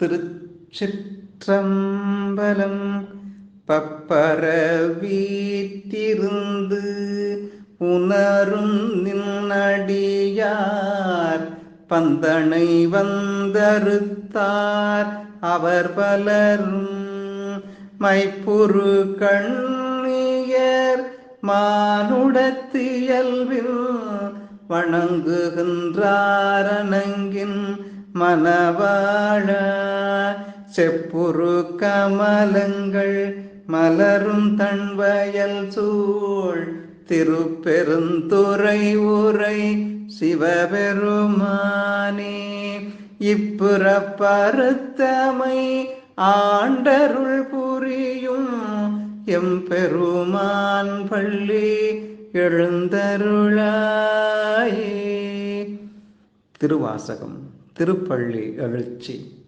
திருச்சிற்றம்பலம் பப்பர வீட்டிருந்து உணரும் நின்னடியார் பந்தனை வந்தறுத்தார் அவர் பலரும் மைப்புரு கண்ணியர் மானுடத்தியல்பில் வணங்குகின்றாரனங்கின் மனவாழ செப்புரு கமலங்கள் மலரும் தன்வயல் சூழ். திருப்பெருந்துறை உரை சிவபெருமானே இப்புறப்பருத்தமை ஆண்டருள் புரியும் எம்பெருமான் பள்ளி எழுந்தருளாயே. திருவாசகம் திருப்பள்ளி எழுச்சி.